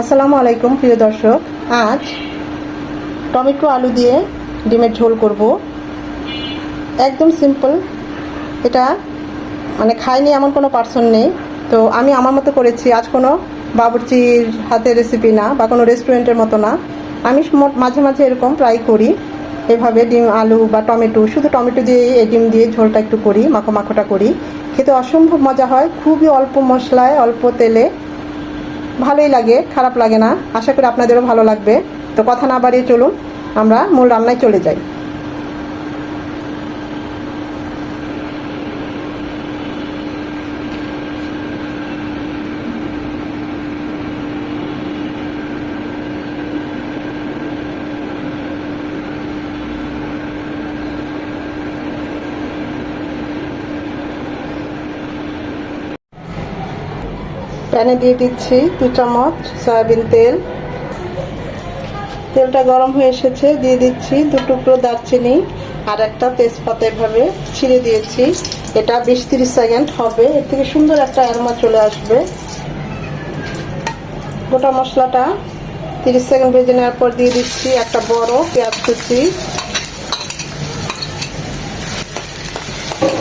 আসসালামু আলাইকুম, প্রিয় দর্শক। আজ টমেটো আলু দিয়ে ডিমের ঝোল করব। একদম সিম্পল এটা মানে খাইনি এমন কোনো পার্সন নেই। তো আমি আমার মতো করেছি। আজ কোনো বাবুর্চির হাতের রেসিপি না বা কোনো রেস্টুরেন্টের মতো না। আমি মাঝে মাঝে এরকম ট্রাই করি। এভাবে ডিম, আলু বা টমেটো, শুধু টমেটো দিয়ে এই ডিম দিয়ে ঝোলটা একটু করি মাখো মাখোটা করি। খেতে অসম্ভব মজা হয়। খুবই অল্প মশলায়, অল্প তেলে ভালোই লাগে, খারাপ লাগে না। আশা করি আপনাদেরও ভালো লাগবে। তো কথা না বাড়িয়ে চলুন, আমরা মূল রান্নায় চলে যাই। প্যানে দিয়ে দিচ্ছি দু চামচ সয়াবিন তেল। তেলটা গরম হয়ে এসেছে, দিয়ে দিচ্ছি দু টুকরো দারচিনি আর একটা তেজপাতা এভাবে ছিঁড়ে দিয়েছি। এটা বিশ তিরিশ সেকেন্ড হবে, এর থেকে সুন্দর একটা অ্যারোমা চলে আসবে। গোটা মশলাটা তিরিশ সেকেন্ড ভেজে নেওয়ার পর দিয়ে দিচ্ছি একটা বড় পেঁয়াজ কুচি।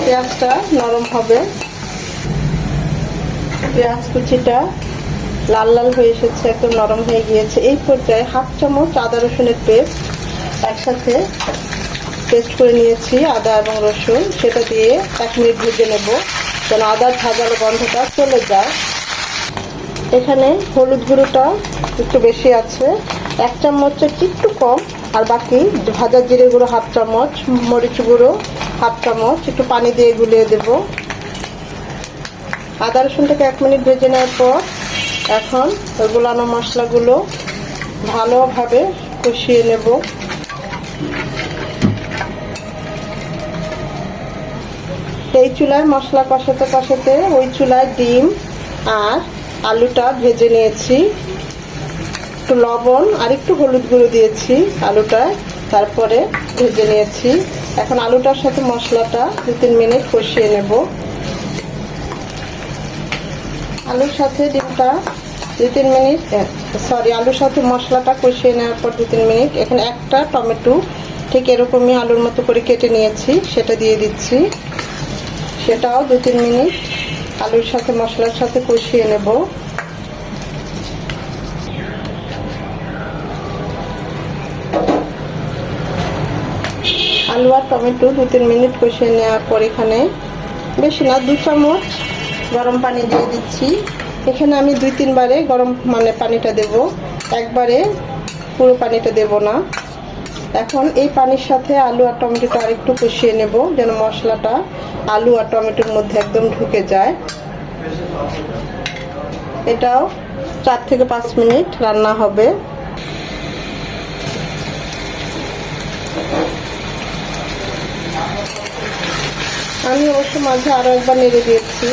পেঁয়াজটা নরম হবে। পেঁয়াজ কুচিটা লাল লাল হয়ে এসেছে, একদম নরম হয়ে গিয়েছে। এই পর্যায়ে হাফ চামচ আদা রসুনের পেস্ট একসাথে পেস্ট করে নিয়েছি, আদা এবং রসুন। সেটা দিয়ে এক মিনিট ভেজে নেব, যেন আদার ভাজালো গন্ধটা চলে যায়। এখানে হলুদ গুঁড়োটা একটু বেশি আছে, এক চামচের একটু কম, আর বাকি ভাজা জিরে গুঁড়ো হাফ চামচ, মরিচ গুঁড়ো হাফ চামচ, একটু পানি দিয়ে গুলিয়ে দেবো। আদা রসুনটাকে এক মিনিট ভেজে নেওয়ার পর এখন গোলানো মশলাগুলো ভালোভাবে কষিয়ে নেব। এই চুলায় মশলা কষাতে কষাতে ওই চুলায় ডিম আর আলুটা ভেজে নিয়েছি। একটু লবণ আর একটু হলুদ গুঁড়ো দিয়েছি আলুটায় তারপরে ভেজে নিয়েছি। এখন আলুটার সাথে মশলাটা দু তিন মিনিট কষিয়ে নেব। আলুর সাথে ডিমটা দু তিন মিনিট সরি আলুর সাথে মশলাটা কষিয়ে নেওয়ার পর দু তিন মিনিট। এখানে একটা টমেটো, ঠিক এরকমই আলুর মতো করে কেটে নিয়েছি, সেটা দিয়ে দিচ্ছি। সেটাও দু তিন মিনিট আলুর সাথে, মশলার সাথে কষিয়ে নেব। আলু আর টমেটো দু তিন মিনিট কষিয়ে নেওয়ার পর এখানে বেশি না, দু চামচ গরম পানি দিয়ে দিচ্ছি। এখানে আমি দুই, তিনবারে গরম মানে পানিটা দেব। একবারে পুরো পানিটা দেব না। এখন এই পানির সাথে আলু আর টমেটোটা আরেকটু কষিয়ে নেব, যেন মশলাটা আলু আর টমেটোর মধ্যে একদম ঢুকে যায়। এটাও চার থেকে পাঁচ মিনিট রান্না হবে। আমি অবশ্য মাঝে আরও একবার নেড়ে দিয়েছি।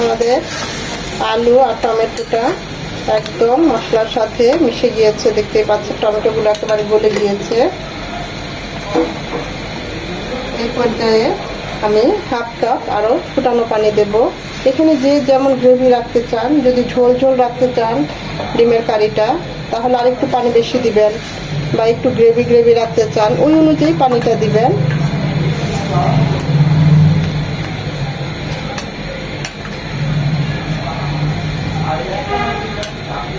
আমাদের আলু আর টমেটোটা একদম মশলার সাথে মিশে গিয়েছে। দেখতে পাচ্ছেন, টমেটোগুলো একেবারে গলে গিয়েছে। এই পর্যায়ে আমি হাফ কাপ আরও ফুটানো পানি দেব। এখানে যে যেমন গ্রেভি রাখতে চান, যদি ঝোল ঝোল রাখতে চান ডিমের কারিটা, তাহলে আরেকটু পানি বেশি দিবেন বা একটু গ্রেভি গ্রেভি রাখতে চান, ওই অনুযায়ী পানিটা দিবেন।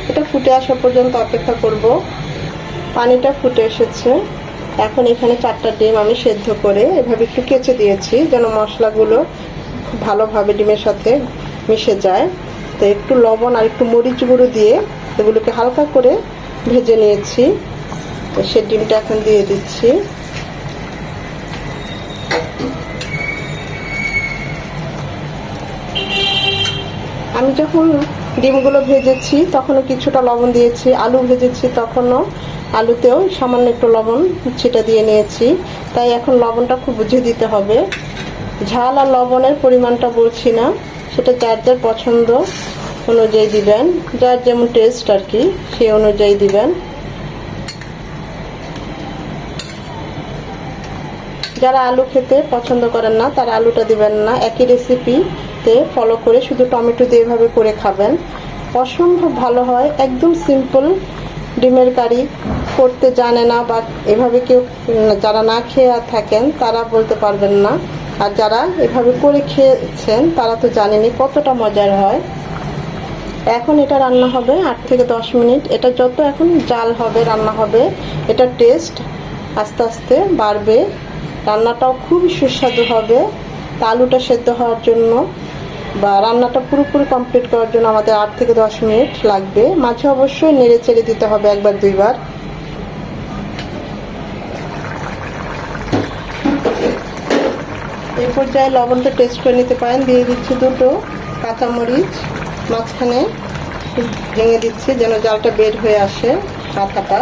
এটা ফুটে আসা পর্যন্ত অপেক্ষা করব। পানিটা ফুটে এসেছে। এখন এখানে চারটা ডিম আমি সেদ্ধ করে এভাবে একটু কেচে দিয়েছি যেন মশলাগুলো খুব ভালোভাবে ডিমের সাথে মিশে যায়। তো একটু লবণ আর একটু মরিচ গুঁড়ো দিয়ে এগুলোকে হালকা করে ভেজে নিয়েছি। তো সে ডিমটা এখন দিয়ে দিচ্ছি। আমি যখন ডিমগুলো ভেজেছি, তখনও কিছুটা লবণ দিয়েছি। আলু ভেজেছি তখনও। আলুতেও সামান্য একটু লবণ ছিটা দিয়ে নিয়েছি। তাই এখন লবণটা খুব বুঝে দিতে হবে। ঝাল আর লবণের পরিমাণটা বলছি না। সেটা যার যার পছন্দ অনুযায়ী দিবেন। যার যেমন টেস্ট আর কি সেই অনুযায়ী দিবেন। যারা আলু খেতে পছন্দ করেন না, তারা আলুটা দিবেন না। একই রেসিপিতে ফলো করে শুধু টমেটো দিয়ে এভাবে করে খাবেন। অসম্ভব ভালো হয়, একদম সিম্পল ডিমের কারি করতে জানে না, বা এভাবে কেউ যারা না খেয়ে থাকেন, তারা বলতে পারবেন না। আর যারা এভাবে করে খেয়েছেন, তারা তো জানেনি কতটা মজার হয়। এখন এটা রান্না হবে আট থেকে দশ মিনিট। এটা যত এখন জাল হবে, রান্না হবে, এটা টেস্ট আস্তে আস্তে বাড়বে। রান্নাটাও খুবই সুস্বাদু হবে। আলুটা সেদ্ধ হওয়ার জন্য বা রান্নাটা পুরোপুরি কমপ্লিট করার জন্য আমাদের আট থেকে দশ মিনিট লাগবে। মাঝে অবশ্যই নেড়ে চেড়ে দিতে হবে একবার, দুইবার। এই পর্যায়ে লবণটা টেস্ট করে নিতে পারেন। দিয়ে দিচ্ছি দুটো কাঁচামরিচ, মাঝখানে ভেঙে দিচ্ছি যেন জালটা বের হয়ে আসে, মাথাটা।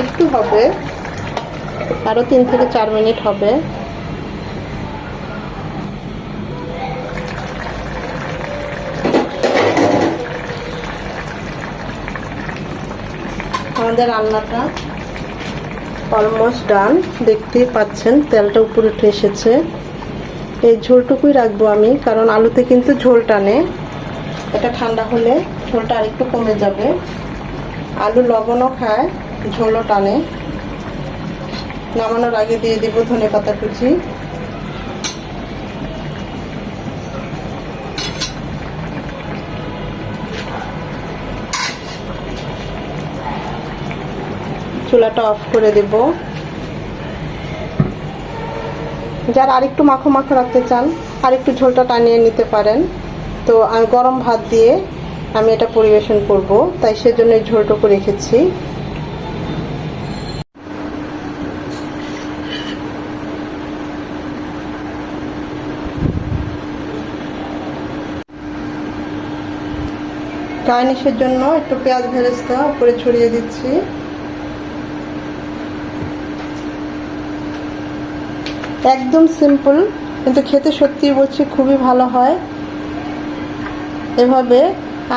আর একটু হবে। আরও তিন থেকে চার মিনিট হবে। আমাদের রান্নাটা অলমোস্ট ডান দেখতেই পাচ্ছেন, তেলটা উপরে উঠে এসেছে। এই ঝোলটুকুই রাখব আমি, কারণ আলুতে কিন্তু ঝোল টানে। এটা ঠান্ডা হলে ঝোলটা আরেকটু কমে যাবে। আলু লবণও খায়। ঝোলও টানে। নামানোর আগে দিয়ে দিব ধনে পাতা কুচি। চুলাটা অফ করে দেব। যারা আরেকটু মাখো মাখো রাখতে চান, আরেকটু ঝোলটা টানিয়ে নিতে পারেন। তো গরম ভাত দিয়ে আমি এটা পরিবেশন করব, তাই সেজন্য ঝোলটুকু রেখেছি। গার্নিশের জন্য একটু পেঁয়াজ ভেরেস্তা উপরে ছড়িয়ে দিচ্ছি। একদম সিম্পল, কিন্তু খেতে সত্যিই বলছি খুবই ভালো হয়। এভাবে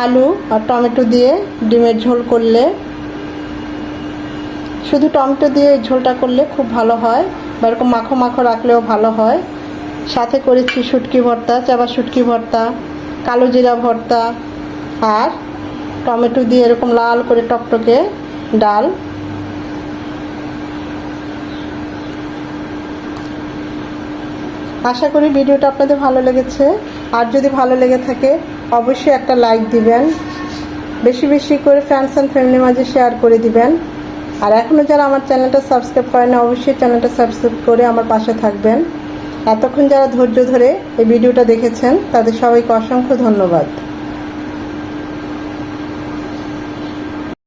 আলু আর টমেটো দিয়ে ডিমের ঝোল করলে, শুধু টমেটো দিয়ে ঝোলটা করলে খুব ভালো হয়, বা এরকম মাখো মাখো রাখলেও ভালো হয়। সাথে করেছি শুটকি ভর্তা চাবা শুটকি ভর্তা, কালো জিরা ভর্তা আর টমেটো দিয়ে এরকম লাল করে টকটকে ডাল। আশা করি ভিডিওটা আপনাদের ভালো লেগেছে। আর যদি ভালো লেগে থাকে, অবশ্যই একটা লাইক দিবেন। বেশি বেশি করে ফ্যান্স অ্যান্ড ফ্যামিলির মাঝে শেয়ার করে দিবেন। আর এখনও যারা আমার চ্যানেলটা সাবস্ক্রাইব করেন না, অবশ্যই চ্যানেলটা সাবস্ক্রাইব করে আমার পাশে থাকবেন। এতক্ষণ যারা ধৈর্য ধরে এই ভিডিওটা দেখেছেন, তাদের সবাইকে অসংখ্য ধন্যবাদ।